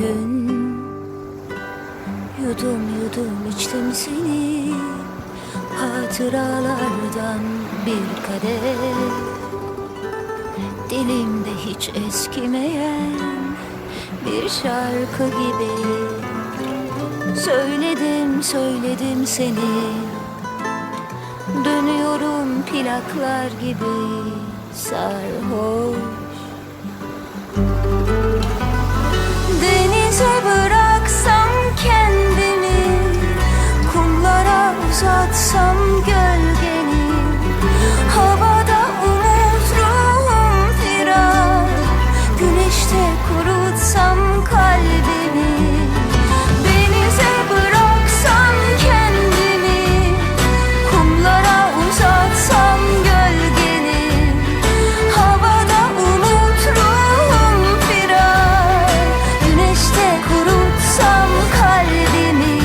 gün Yudum yudum içtim seni Hatıralardan bir kadeh Dilimde hiç eskimeyen bir şarkı gibi Söyledim söyledim seni Dönüyorum plaklar gibi sarhoş 走